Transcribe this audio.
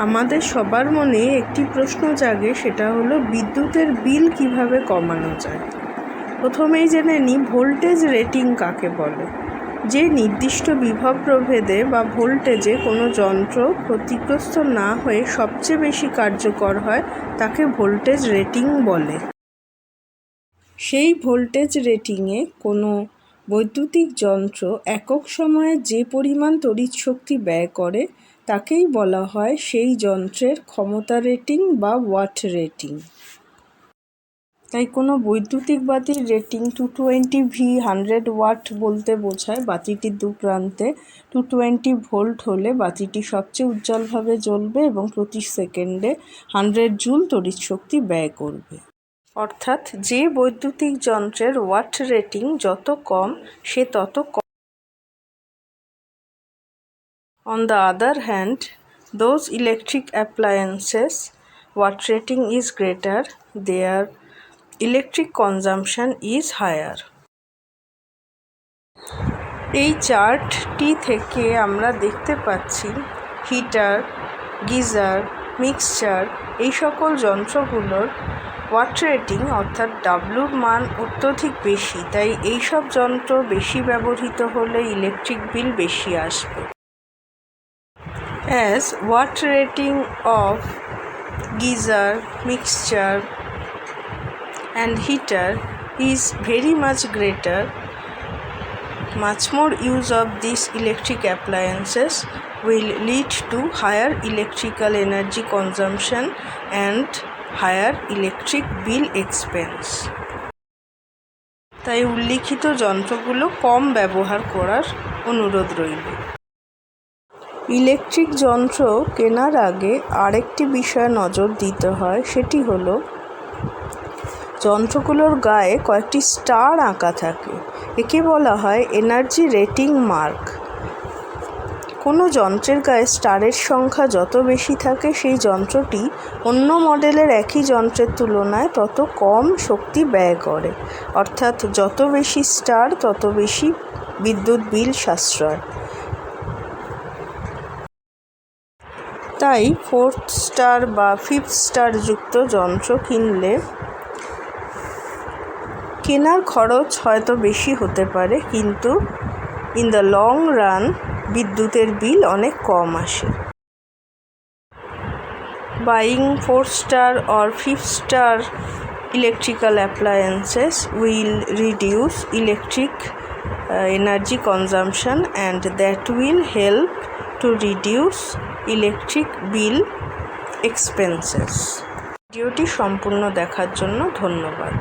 আমাদের সবার মনে একটি প্রশ্ন জাগে, সেটা হলো, বিদ্যুতের বিল কীভাবে কমানো যায়? প্রথমেই জেনে নিই ভোল্টেজ রেটিং কাকে বলে? যে নির্দিষ্ট বিভব প্রভেদে বা ভোল্টেজে কোনো যন্ত্র ক্ষতিগ্রস্ত না হয়ে সবচেয়ে বেশি কার্যকর হয়, তাকে ভোল্টেজ রেটিং বলে। সেই ভোল্টেজ রেটিংয়ে কোনো বৈদ্যুতিক যন্ত্র একক সময়ে যে পরিমাণ তড়িৎশক্তি ব্যয় করে তাকেই বলা হয় সেই যন্ত্রের ক্ষমতা রেটিং বা ওয়াট রেটিং। তাই কোনো বৈদ্যুতিক বাতির rating two twenty V hundred watt বলতে বোঝায় বাতিটির দু প্রান্তে টু টোয়েন্টি ভোল্ট হলে বাতিটি সবচেয়ে উজ্জ্বলভাবে জ্বলবে এবং প্রতি সেকেন্ডে হান্ড্রেড জুল তড়িৎ শক্তি ব্যয় করবে। অর্থাৎ যে বৈদ্যুতিক যন্ত্রের ওয়াট রেটিং যত কম, সে তত On the other hand, those electric appliances watt rating is greater, their electric consumption is higher. এই চার্টটি থেকে আমরা দেখতে পাচ্ছি হিটার গিজার মিক্সচার এই সকল যন্ত্রগুলোর ওয়াট রেটিং অর্থাৎ ডাব্লুর মান অত্যধিক বেশি তাই এইসব যন্ত্র বেশি ব্যবহৃত হলে ইলেকট্রিক বিল বেশি আসবে as watt rating of geyser mixture and heater is very much greater much more use of these electric appliances will lead to higher electrical energy consumption and higher electric bill expense তাই উল্লিখিত যন্ত্রগুলো কম ব্যবহার করার অনুরোধ রইল electric যন্ত্র কেনার আগে আরেকটি বিষয়ে নজর দিতে হয়, সেটি হলো যন্ত্রগুলোর গায়ে কয়েকটি স্টার আঁকা থাকে। একে বলা হয় এনার্জি রেটিং মার্ক। কোনো যন্ত্রের গায়ে স্টারের সংখ্যা যত বেশি থাকে, সেই যন্ত্রটি অন্য মডেলের একই যন্ত্রের তুলনায় তত কম শক্তি ব্যয় করে। অর্থাৎ যত বেশি স্টার, তত বেশি বিদ্যুৎ বিল সাশ্রয়। তাই ফোর্থ স্টার বা ফিফথ স্টার যুক্ত যন্ত্র কিনলে কেনার খরচ হয়তো বেশি হতে পারে, কিন্তু ইন দ্য লং রান বিদ্যুতের বিল অনেক কম আসে। Buying four star or fifth star electrical appliances will reduce electric energy energy and that will help to reduce electric bill expenses ভিডিওটি সম্পূর্ণ দেখার জন্য ধন্যবাদ।